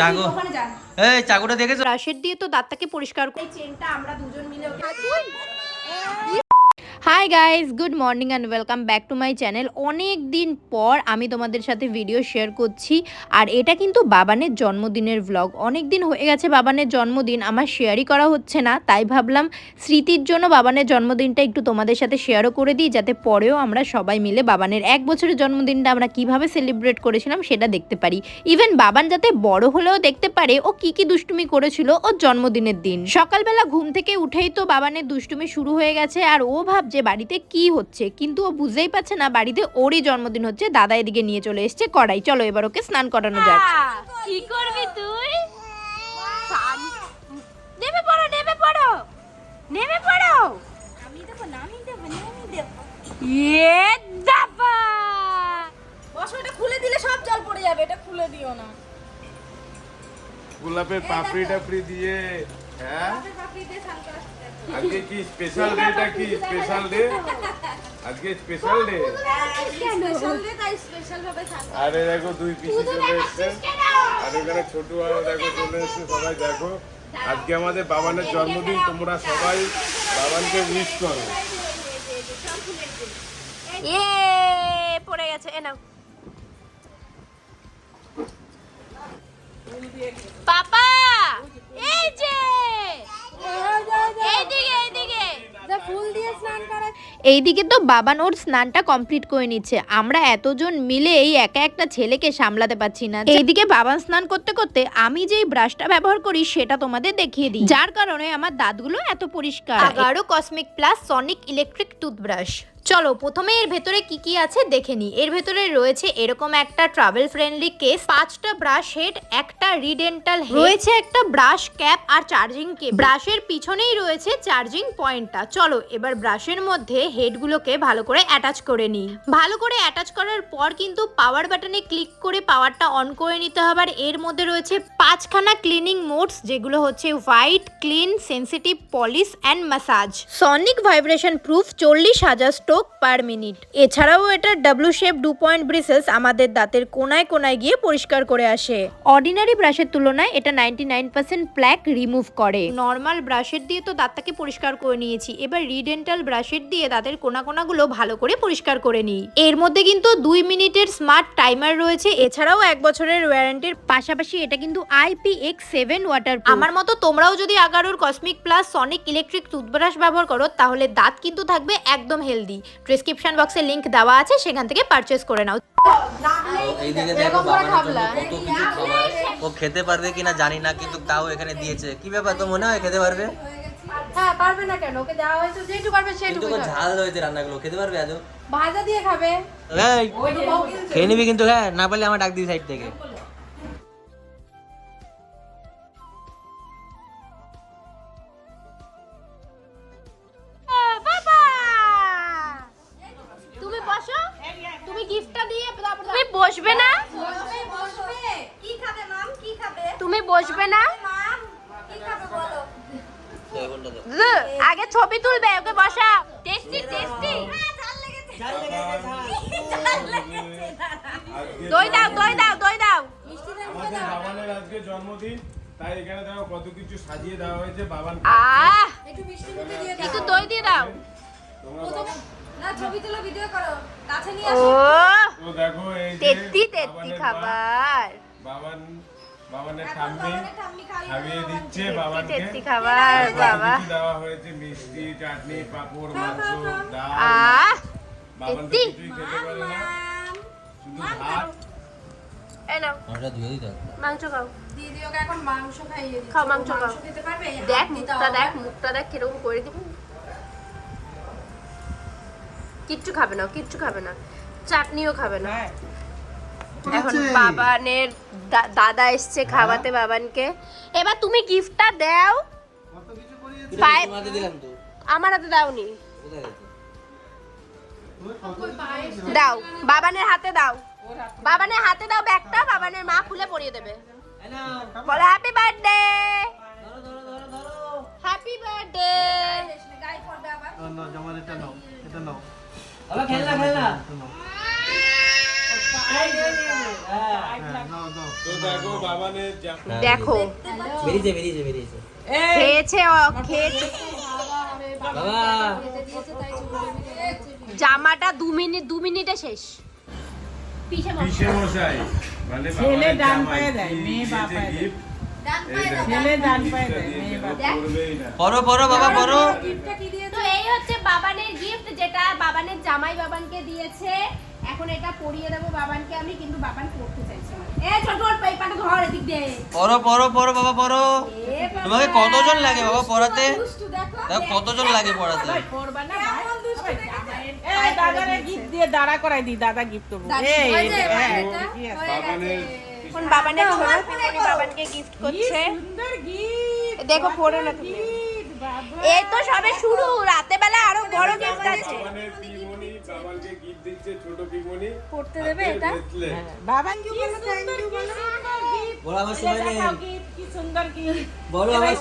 চাকু। এই চাকুটা দেখেছ? ব্রাশের দিয়ে তো দাঁতটাকে পরিষ্কার করে চেনটা আমরা দুজন মিলে okay hi guys good morning and welcome back to my channel অনেক দিন পর আমি তোমাদের সাথে ভিডিও শেয়ার করছি। আর এটা কিন্তু বাবানের জন্মদিনের ভ্লগ অনেক দিন হয়ে গেছে বাবানের জন্মদিন, আমার শেয়ারই করা হচ্ছে না। তাই ভাবলাম স্মৃতির জন্য বাবানের জন্মদিনটা একটু তোমাদের সাথে শেয়ারও করে দিই, যাতে পরেও আমরা সবাই মিলে বাবানের এক বছরের জন্মদিনটা আমরা কীভাবে সেলিব্রেট করেছিলাম সেটা দেখতে পারি। ইভেন বাবান যাতে বড় হলেও দেখতে পারে, ও কি কি দুষ্টুমি করেছিল ওর জন্মদিনের দিন। সকালবেলা ঘুম থেকে উঠেই তো বাবানের দুষ্টুমি শুরু হয়ে গেছে, আর ও ভাবছে বাড়িতে কি হচ্ছে কিন্তু ও বুঝতেই পারছে না বাড়িতে ওরই জন্মদিন হচ্ছে দাদা এদিকে নিয়ে চলে এসছে কড়াই। চলো এবার ওকে স্নান করানো যাক। কি করবি তুই? নেমে পড়ো নেমে পড়ো। নেমে পড়ো। আমি দেবো না আমি দেবো না আমি দেবো। ইয়ে দাবা বসো এটা খুলে দিলে সব জল পড়ে যাবে এটা খুলে দিও না। গোলাপের পাপড়ি টাপড়ি দিয়ে হ্যাঁ আজকে কি স্পেশাল ডেটা কি স্পেশাল ডে আজকে স্পেশাল ডে স্পেশাল ডে তাই স্পেশাল ভাবে থাকবে আরে দেখো দুই পিসি চলে এসছে আর এখানে ছোট আরও দেখো চলে এসছে সবাই দেখো আজকে আমাদের বাবানের জন্মদিন তোমরা সবাই বাবানকে উইশ করো এ পড়ে গেছে এ নাও পাপা এই যে। এইদিকে এইদিকে। ফুল দিয়ে স্নান করা। এইদিকে তো বাবান ওর স্নানটা কমপ্লিট করে নিচ্ছে। আমরা এতজন মিলে এই একা একটা ছেলেকে সামলাতে পারছি না। এইদিকে বাবান স্নান করতে করতে আমি যেই ব্রাশটা ব্যবহার করি সেটা তোমাদের দেখিয়ে দিই। যার কারণে আমার দাঁতগুলো এত পরিষ্কার। Agaro cosmic plus sonic electric toothbrush চলো, প্রথমে এর ভেতরে কি কি আছে দেখে নিই। এর ভেতরে রয়েছে এরকম একটা ট্রাভেল ফ্রেন্ডলি কেস পাঁচটা ব্রাশ হেড একটা রিডেন্টাল রয়েছে একটা ব্রাশ ক্যাপ আর চার্জিং কেবল ব্রাশের পিছনেই রয়েছে চার্জিং পয়েন্টটা চলো, এবার ব্রাশের মধ্যে হেডগুলোকে ভালো করে অ্যাটাচ করে নিই। ভালো করে অ্যাটাচ করার পর কিন্তু পাওয়ার বাটনে ক্লিক করে পাওয়ারটা অন করে নিতে হবে। আর এর মধ্যে রয়েছে পাঁচখানা ক্লিনিং মোডস যেগুলো হচ্ছে white clean sensitive polish and massage sonic vibration proof চল্লিশ হাজার স্ট্রোক পার মিনিট এছাড়াও এটা W shape DuPont bristles আমাদের দাঁতের কোনায় কোনায় গিয়ে পরিষ্কার করে আসে। অর্ডিনারি ব্রাশের তুলনায় এটা ninety nine percent plaque remove করে। নর্মাল ব্রাশের দিয়ে তো দাঁতটাকে পরিষ্কার করে নিয়েছি। এবার রিডেন্টাল ব্রাশের দিয়ে দাঁতের কোনা কোনাগুলো ভালো করে পরিষ্কার করে নিই। এর মধ্যে কিন্তু দুই মিনিটের স্মার্ট টাইমার রয়েছে। এছাড়াও এক বছরের ওয়ারেন্টির পাশাপাশি এটা কিন্তু আইপি এক্স সেভেন ওয়াটার আমার মতো তোমরাও যদি আগারোর cosmic plus sonic electric toothbrush ব্যবহার করো তাহলে দাঁত কিন্তু থাকবে একদম হেলদি ডেসক্রিপশন বক্সে লিংক দেওয়া আছে সেখান থেকে পারচেস করে নাও। এইদিকে দেখো বাবানের কত কিছু খাবার। ও খেতে পারবে কিনা জানি না কিন্তু তাও এখানে দিয়েছে। কি ব্যাপার তো মনে হয় খেতে পারবে? হ্যাঁ পারবে না কেন? ওকে দেওয়া হয়েছে যেটু পারবে সেটুকু ঝাল হয়েছে রান্নাগুলো খেতে পারবে আদৌ? ভাজা দিয়ে খাবে। এই, খেয়ে নিবি কিন্তু হ্যাঁ না পারলে আমার ডাক দিবি সাইড থেকে। আজকে জন্মদিন তাই এখানে দেখো কত কিছু সাজিয়ে দেওয়া হয়েছে আহ! একটু মিষ্টি মুখে দিয়ে একটু দই দিয়ে দাও। তোমরা না ছবি তুলো ভিডিও করো। কাছে নিয়ে আসো। তো দেখো এই যে তেত্তি তেত্তি খাবার। বাবান বাবানের ঠাম্মি খাইয়ে দিচ্ছে তেত্তি বাবানকে। তেত্তি খাবার বাবা। দেওয়া হয়েছে মিষ্টি চাটনি পাঁপড় মাংস ডাল। আহ! বাবান তো কিছুই খেতে পারে না। শুধু ভাত নাও। ওটা ধুয়ে দিতে মাংস খাও। দিদি ওকে এখন মাংস খাইয়ে দিচ্ছে। খাও, মাংস খাও। খেতে পারবে? দেখ মুখটা দেখ মুখটা দেখ কীরকম করে দিব। কিচ্ছু খাবে না কিচ্ছু খাবে না। চাটনিও খাবে না। এখন বাবানের দাদা এসছে খাওয়াতে বাবানকে। এবার তুমি গিফটটা দাও। আমার হাতে দাওনি? দাও। বাবানের হাতে দাও। বাবানের হাতে দাও ব্যাগটা বাবানের মা খুলে পরিয়ে দেবে। বলো হ্যাপি বার্থডে। হ্যাপি বার্থডে আবার খেলনা, খেলনা। দেখো। বেরিয়েছে বেরিয়েছে বেরিয়েছে খেয়েছে ও, খেয়েছে। জামাটা দু মিনিট দু মিনিটে শেষ। পিছে মশাই মানে ছেলে ডান পায়ে দেয়, মেয়ে বাঁ পায়ে দেয়। ছেলে ডান পায়ে দেয়, মেয়ে বাঁ। পড়ো পড়ো বাবা পড়ো গিফটটা কি এই হচ্ছে বাবানের গিফট যেটা বাবানের জামাই বাবানকে দিয়েছে। এখন এটা পরিয়ে দেবো বাবানকে আমি কিন্তু বাবান পড়তে চাইছে এ ছোট ওর ধর এদিক দে পড়ো পড়ো পড়ো বাবা পড়ো তোমাকে কতজন লাগে বাবা পড়াতে? দেখো। কতজন লাগে পড়াতে? ভাই, পড়বা না, এই, দাদারে gift দিয়ে দাঁড়া করাই দিই, দাদা gift দেবো। এই, হ্যাঁ? বাবানের এখন বাবানের ছোট বাবানকে গিফট করছে। সুন্দর gift, দেখো পড়ো না তুমি এই তো সবে শুরু রাতে বেলা আরও বড় গিফট আছে বাবানের পিমনি বাবানকে gift দিচ্ছে ছোট পিমনি পড়তে দেবে এটা? bracelet। বাবা কি সুন্দর gift, বলো। আমার সময় নেই। কি সুন্দর gift। বলো আমার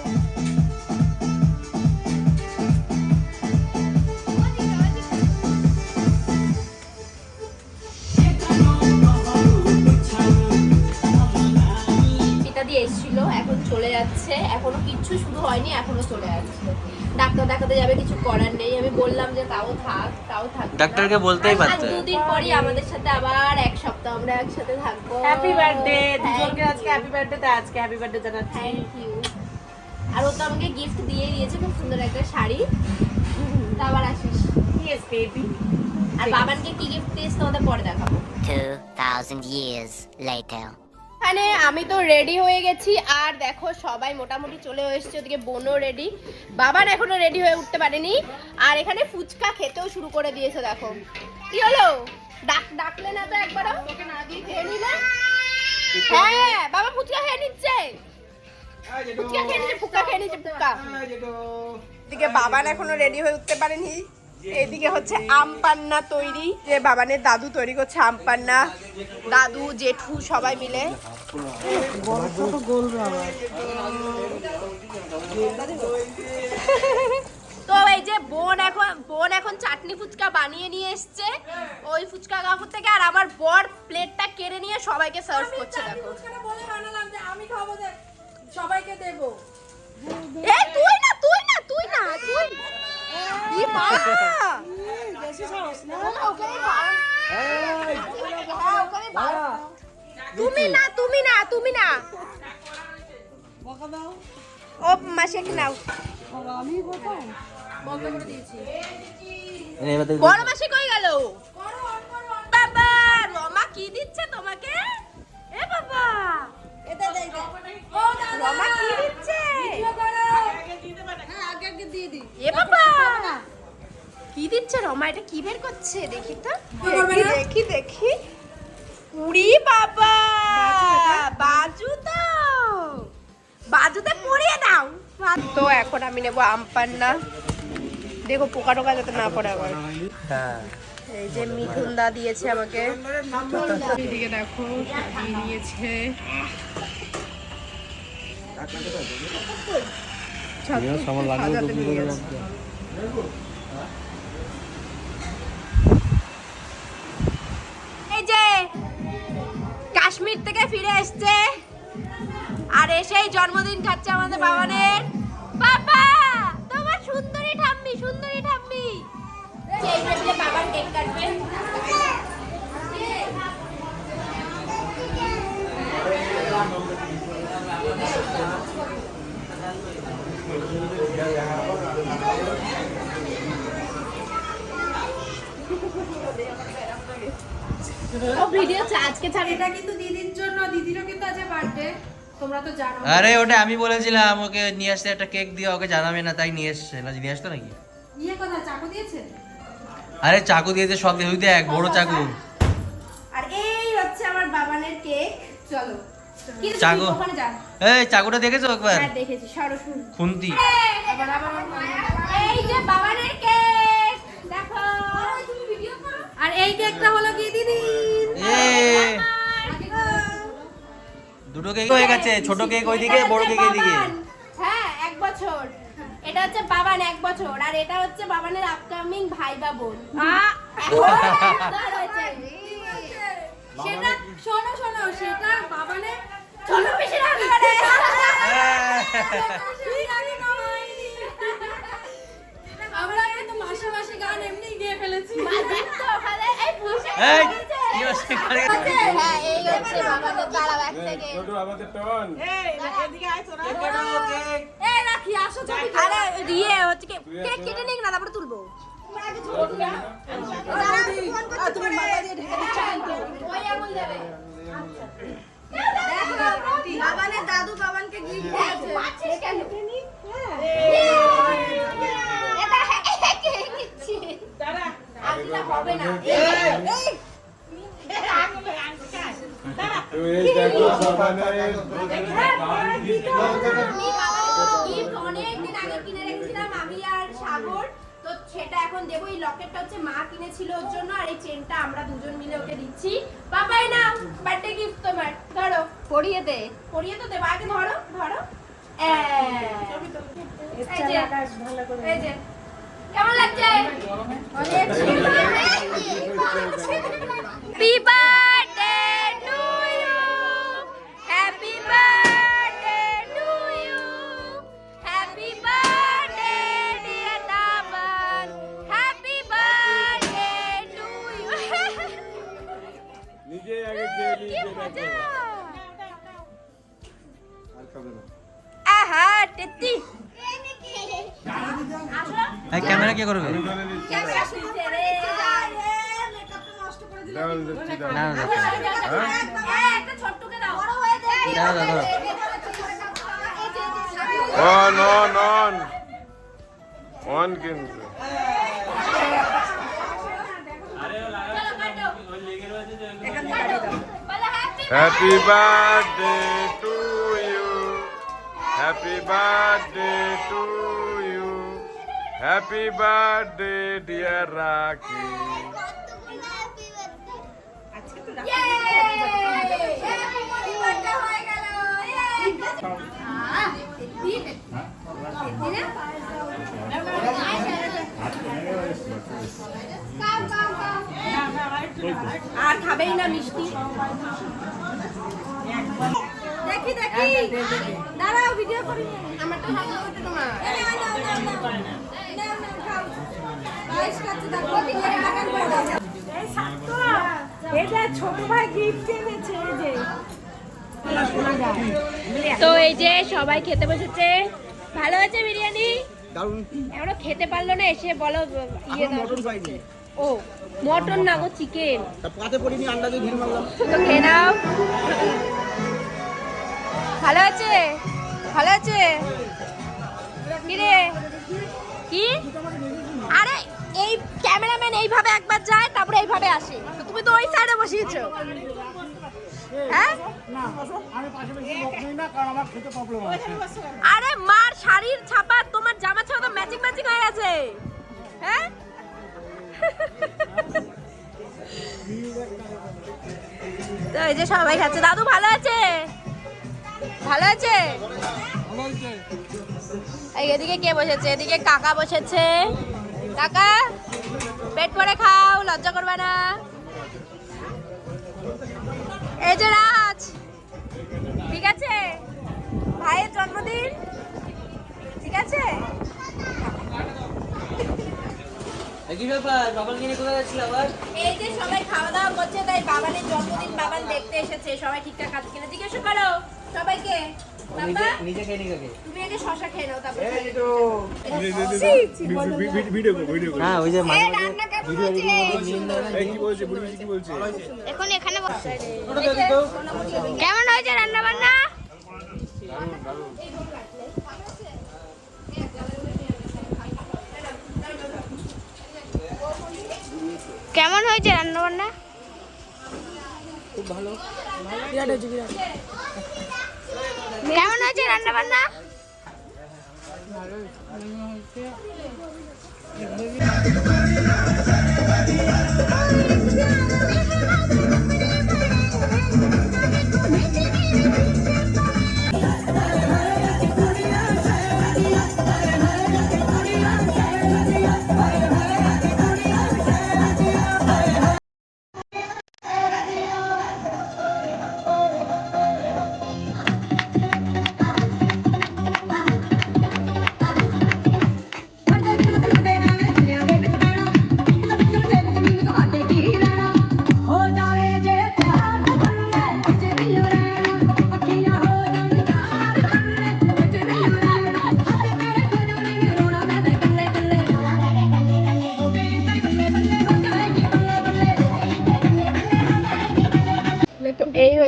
দিয়ে এসেছিল এখন চলে যাচ্ছে। এখনও কিচ্ছু শুরু হয়নি এখনও চলে যাচ্ছে। ডাক্তার দেখাতে যাবে কিছু করার নেই। আমি বললাম যে তাও থাক তাও থাক ডাক্তারকে বলতেই আর পারতে। দুদিন পরই আমাদের সাথে আবার এক সপ্তাহ আমরা একসাথে থাকব। হ্যাপি বার্থডে দুজনকে আজকে হ্যাপি বার্থডে তো আজকে হ্যাপি বার্থডে জানাচ্ছি। থ্যাংক ইউ আর ও তো আমাকে গিফট দিয়ে দিয়েছে খুব সুন্দর একটা শাড়ি। তা আবার আসিস। ইয়েস বেবি আর বাবানকে কি গিফট দিয়েছে তোমাদের পরে দেখাবো। 2,000 years later. মানে আমি তো রেডি হয়ে গেছি। আর দেখো, সবাই মোটামুটি চলে এসেছে। ওদিকে বোনও রেডি বাবার এখনও রেডি হয়ে উঠতে পারেনি। আর এখানে ফুচকা খেতেও শুরু করে দিয়েছে, দেখো। কি হলো? ডাক, ডাকলে না তো একবারও? নিলে হ্যাঁ বাবা ফুচকা খেয়ে নিচ্ছে। ফুচকা খেয়ে নিচ্ছে, ফুচকা খেয়ে নিচ্ছে, ফুচকা। বাবান এখনও রেডি হয়ে উঠতে পারেনি। এদিকে হচ্ছে আম পান্না তৈরি। যে বাবানের দাদু তৈরি করছে আম পান্না দাদু জেঠু সবাই মিলে। তো এই যে বোন এখন বোন এখন চাটনি ফুচকা বানিয়ে নিয়ে এসছে। ওই ফুচকা কাকুর থেকে আর আমার বর প্লেটটা কেড়ে নিয়ে সবাইকে সার্ভ করছে দেখো। আমি খাব সবাইকে দেবো। এ তুই না তুই না তুই না তুই ই মা ওমা, ওখানে বাড়া। ওখানে বাড়া। তুমি না তুমি না তুমি না ও মাসে নাও বড় মাসি কই গেল বাবা রমা কি দিচ্ছে তোমাকে দিচ্ছে রমা এটা কি বের করছে? দেখি তো। দেখি দেখি দেখি। উড়ি বাবা! বাজু তো বাজুতে পরিয়ে দাও। তো এখন আমি নেব আম পান্না। দেখো পোকা টোকা যাতে না পড়ে আবার হ্যাঁ। এই যে মিঠুন দা দিয়েছে আমাকে। এদিকে দেখো সাজিয়ে নিয়েছে। সাজাতে কাশ্মীর থেকে ফিরে এসছে। আর এসেই জন্মদিন খাচ্ছে আমাদের বাবানের। বাবা, তোমার সুন্দরী ঠাম্মি সুন্দরী ঠাম্মি। ভিডিও আজকে ছাড়ে এটা কিন্তু দিদিরও কিন্তু আছে বার্থডে তোমরা তো জানো আরে ওটা আমি বলেছিলাম ওকে নিয়ে আসতে একটা কেক দিয়ে ওকে জানাবে না তাই নিয়ে এসছে। না নিয়ে আসতো নাকি? ইয়ে কথা চাকু দিয়েছে? আরে চাকু দিয়েছে সব দিয়ে দেখ বড় চাকু। আর এই হচ্ছে আমার বাবানের কেক। চলো। চাকু। এই চাকুটা দেখেছ একবার? হ্যাঁ দেখেছি সরস্বতী খুন্তি। এই যে বাবানের কেক দেখো। আর এই কেকটা হলো কি দিদি? এ দুটো কেক হয়ে গেছে ছোট কেক ওইদিকে বড় কেক এদিকে। হ্যাঁ এক বছর। এটা হচ্ছে বাবান এক বছর। আর এটা হচ্ছে বাবানের আপকামিং ভাই বা বোন সেটা শোনো শোনো সেটা চলো আমরা কিন্তু মাসে মাসে গান এমনি গিয়ে ফেলেছি। এই হ্যাঁ ইয়ে তুলবো দাদু বাবানকে আজকে হবে না তো এই দেখো বাবানের গিফট অনেক দিন আগে কিনে রেখেছিলাম আমি আর সাগর তো সেটা এখন দেবো। এই লকেটটা হচ্ছে মা কিনেছিল ওর জন্য আর এই চেনটা আমরা দুজন মিলে ওকে দিচ্ছি। বাবাই না বার্থডে গিফট তোমার। ধরো। পরিয়ে দে। পরিয়ে তো দেবো। আগে ধরো ধরো। এই যে, এই যে। কেমন লাগছে? অন অন অন অন কিন্তু happy birthday to you happy birthday to you happy birthday dear Rakhi আর খাবেই না মিষ্টি। দেখি দেখি। দাঁড়াও ভিডিও করি। ভালো ওটা তোমার। তো এই যে সবাই খেতে বসেছে। ভালো আছে বিরিয়ানি? এখনও খেতে পারল না এসে বলো ইয়ে দাও। ও মটন না গো চিকেন পাতে পড়িনি আন্ডা দিয়ে ঘিরে মারলাম তো খেয়ে নাও। ভালো আছে? ভালো আছে? কিরে? কি? আরে এই ক্যামেরাম্যান এইভাবে একবার যায় তারপরে এইভাবে আসে। তুমি তো ওই সাইডে বসিয়েছো। হ্যাঁ? আরে মার শাড়ির ছাপা, তোমার জামা ছাপা তো ম্যাচিং ম্যাচিং হয়ে গেছে। হ্যাঁ? তো এই যে সবাই খাচ্ছে। দাদু ভালো আছে? ভালো আছে? এদিকে কে বসেছে? এদিকে কাকা বসেছে। কাকা, পেট ভরে খাও, লজ্জা করবে না। এই যে রাজ। ঠিক আছে? ভাইয়ের জন্মদিন? ঠিক আছে? কি ব্যাপার বাবার কিনে কোথায় যাচ্ছিল আবার? এই যে সবাই খাওয়া দাওয়া করছে তাই বাবানের জন্মদিন বাবান দেখতে এসেছে। সবাই ঠিকঠাক আছে কিনা জিজ্ঞেস করো সবাইকে। নিজে খেয়ে নিকে তুমি আগে শশা খেয়ে নাও তারপর ভিডিও ভিডিও হ্যাঁ ওই যে মাঝে এই কেমন হয়েছে কি বলছে বুড়ি কি বলছে এখন এখানে বসে। কেমন হয়েছে রান্না বান্না কেমন হয়েছে রান্না বান্না কেমন হয়েছে রান্না বান্না ভালো হয়েছে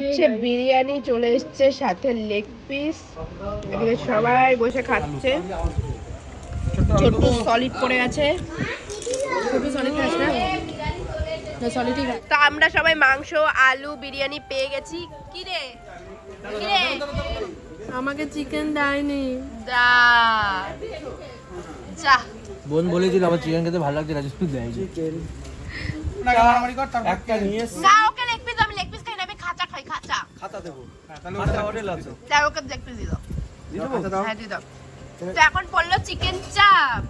এসে বিরিয়ানি চলে এসছে সাথে লেগ পিস এখানে সবাই বসে খাচ্ছে। ছোট্ট সলিড পড়ে আছে। ছোট সলিড খাস না? তো আমরা সবাই মাংস আলু বিরিয়ানি পেয়ে গেছি। কি রে কি রে আমাকে চিকেন দেয়নি। যা। বোন বলেছিল আবার চিকেন খেতে ভালো লাগছে না শুধু দেয় একটা নিয়ে না ওকে লেগ পিস আমি লেগ পিস খাই না আমি খাঁচা খাই খাঁচা খাতা দেবো। হোটেল আছে। তাই ওকে লেগ পিস দিল হ্যাঁ দিয়ে তো এখন পড়ল চিকেন চাপ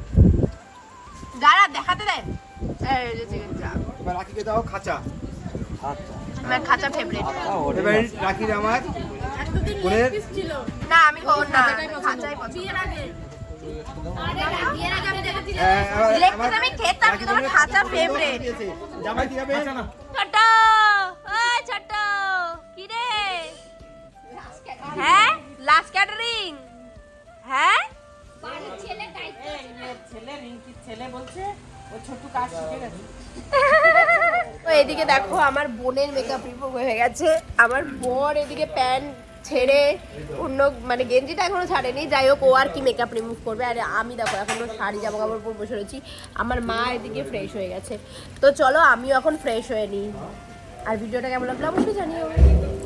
দাঁড়া দেখাতে দেন এই যে চিকেন চাপ এবার রাখিকে দাও খাঁচা। আমার খাঁচা ফেভারিট এবার রাখির আমার বোনের না আমি খাব না খাঁচাই পছন্দ। হ্যাঁ, এবার লেগ আমার পিস আমি খেতাম কিন্তু আমার খাঁচা ফেভারিট জামাই কি হবে? এদিকে দেখো আমার বোনের মেকআপ রিমুভ হয়ে গেছে। আমার বর এদিকে প্যান্ট ছেড়ে অন্য মানে গেঞ্জিটা এখনও ছাড়েনি। যাই হোক, ও আর কি মেকআপ রিমুভ করবে? আর আমি দেখো, এখনও শাড়ি জামা কাপড় পরে বসে রয়েছি। আমার মা এদিকে ফ্রেশ হয়ে গেছে। তো চলো, আমিও এখন ফ্রেশ হয়ে নিই। আর ভিডিওটা কেমন লাগল অবশ্যই জানিও।